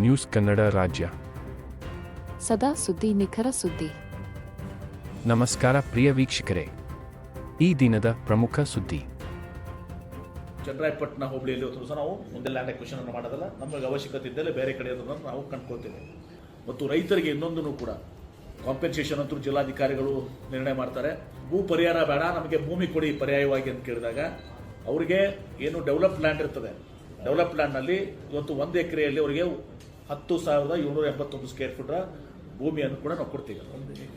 News Kannada ರಾಜ್ಯ. ಸದಾ ಸುದ್ದಿ ನಿಖರ ಸುದ್ದಿ. ನಮಸ್ಕಾರ ಪ್ರಿಯ ವೀಕ್ಷಕರೇ. ಈ ದಿನದ ಪ್ರಮುಖ ಸುದ್ದಿ. ಚನ್ನರಾಯಪಟ್ಟಣ ಹೋಬಳಿಯಲ್ಲಿ ಒಂದು ಸಹ ನಾವು ಮುಂದೆ ಲ್ಯಾಂಡ್ ಅಕ್ವಿಷನ್ ಅನ್ನು ಮಾಡೋದಲ್ಲ ನಮಗೆ ಅವಶ್ಯಕತೆ ಇದ್ದಲ್ಲಿ ಬೇರೆ ಕಡೆ ಇರೋದನ್ನ ನಾವು ಕಂಡ್ಕೊಳ್ತೇವೆ. ಮತ್ತು ರೈತರಿಗೆ ಇನ್ನೊಂದನ್ನು ಕೂಡ. ಕಾಂಪೆನ್ಸೇಷನ್ ಅಂತೂ ಜಿಲ್ಲಾಧಿಕಾರಿಗಳು ನಿರ್ಣಯ ಮಾಡ್ತಾರೆ. ಭೂ ಪರಿಹಾರ ಬೇಡ ನಮಗೆ ಭೂಮಿ ಕೊಡಿ ಪರ್ಯಾಯವಾಗಿ ಅಂತ ಕೇಳಿದಾಗ ಅವರಿಗೆ ಏನು ಡೆವಲಪ್ ಲ್ಯಾಂಡ್ ಇರ್ತದೆ. ಡೆವಲಪ್ ಲ್ಯಾಂಡ್ನಲ್ಲಿ ಇವತ್ತು ಒಂದು ಎಕರೆಯಲ್ಲಿ ಅವರಿಗೆ ಹತ್ತು ಸಾವಿರದ ಏಳ್ನೂರ ಎಂಬತ್ತೊಂದು ಸ್ಕ್ವೇರ್ ಫೀಟ್ರ ಭೂಮಿಯನ್ನು ಕೂಡ ನಾವು ಕೊಡ್ತೀವಿ.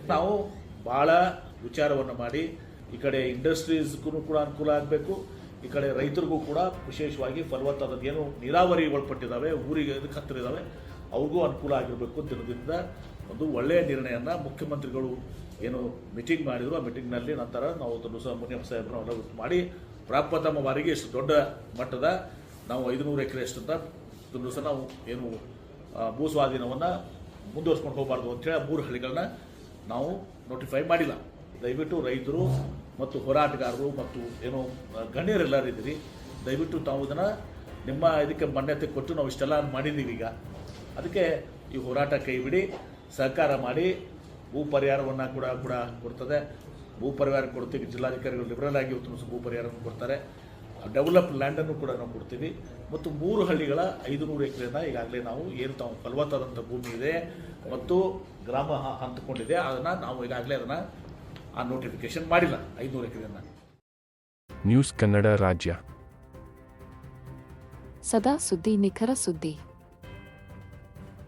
ನಾವು ಭಾಳ ವಿಚಾರವನ್ನು ಮಾಡಿ ಈ ಕಡೆ ಇಂಡಸ್ಟ್ರೀಸ್ಗೂ ಕೂಡ ಅನುಕೂಲ ಆಗಬೇಕು ಈ ಕಡೆ ರೈತರಿಗೂ ಕೂಡ ವಿಶೇಷವಾಗಿ ಫಲವತ್ತಾದ ಏನು ನೀರಾವರಿ ಒಳಪಟ್ಟಿದ್ದಾವೆ ಊರಿಗೆ ಇದಕ್ಕೆ ಹತ್ತಿರ ಇದ್ದಾವೆ ಅವ್ರಿಗೂ ಅನುಕೂಲ ಆಗಿರಬೇಕು ದಿನದಿಂದ ಒಂದು ಒಳ್ಳೆಯ ನಿರ್ಣಯನ ಮುಖ್ಯಮಂತ್ರಿಗಳು ಏನು ಮೀಟಿಂಗ್ ಮಾಡಿದ್ರು ಆ ಮೀಟಿಂಗ್ನಲ್ಲಿ ನಂತರ ನಾವು ಅದನ್ನು ಸಹ ಮುನಿಯಪ್ಪ ಸಾಹೇಬ್ರನ್ನ ಮಾಡಿ ಪ್ರಪ್ರಥಮ ಬಾರಿಗೆ ಇಷ್ಟು ದೊಡ್ಡ ಮಟ್ಟದ ನಾವು ಐದುನೂರು ಎಕರೆ ಅಷ್ಟಂತ ಸಹ ನಾವು ಏನು ಭೂ ಸ್ವಾಧೀನವನ್ನು ಮುಂದುವರ್ಸ್ಕೊಂಡು ಹೋಗಬಾರ್ದು ಅಂತೇಳಿ ಆ ಮೂರು ಹಳ್ಳಿಗಳನ್ನ ನಾವು ನೋಟಿಫೈ ಮಾಡಿಲ್ಲ. ದಯವಿಟ್ಟು ರೈತರು ಮತ್ತು ಹೋರಾಟಗಾರರು ಮತ್ತು ಏನು ಗಣ್ಯರೆಲ್ಲರೂ ಇದ್ದೀರಿ. ದಯವಿಟ್ಟು ತಾವು ಇದನ್ನು ನಿಮ್ಮ ಇದಕ್ಕೆ ಮಾನ್ಯತೆ ಕೊಟ್ಟು ನಾವು ಇಷ್ಟೆಲ್ಲ ಮಾಡಿದ್ದೀವಿ ಈಗ. ಅದಕ್ಕೆ ಈ ಹೋರಾಟ ಕೈ ಬಿಡಿ, ಸಹಕಾರ ಮಾಡಿ, ಭೂ ಪರಿಹಾರವನ್ನು ಕೂಡ ಕೂಡ ಕೊಡ್ತದೆ. ಭೂ ಪರಿಹಾರ ಕೊಡ್ತೀವಿ. ಜಿಲ್ಲಾಧಿಕಾರಿಗಳು ಲಿಬರಲ್ ಆಗಿ ಸಹ ಭೂ ಪರಿಹಾರವನ್ನು ಕೊಡ್ತಾರೆ. ಡೆವಲಪ್ ಲ್ಯಾಂಡನ್ನು ಕೂಡ ನಾವು ಕೊಡ್ತೀವಿ. ಮತ್ತು ಮೂರು ಹಳ್ಳಿಗಳ ಐದು ನೂರು ಎಕರೆನ ಈಗಾಗಲೇ ನಾವು ಏನು ತಾವು ಫಲವತ್ತಾದಂಥ ಭೂಮಿ ಇದೆ ಮತ್ತು ಗ್ರಾಮ ಹಂತಿಕೊಂಡಿದೆ. ಅದನ್ನು ನಾವು ಈಗಾಗಲೇ ಅದನ್ನು ಆ ನೋಟಿಫಿಕೇಶನ್ ಮಾಡಿಲ್ಲ. ಐದುನೂರು ಎಕರೆಯನ್ನು. ನ್ಯೂಸ್ ಕನ್ನಡ ರಾಜ್ಯ. ಸದಾ ಸುದ್ದಿ ನಿಖರ ಸುದ್ದಿ.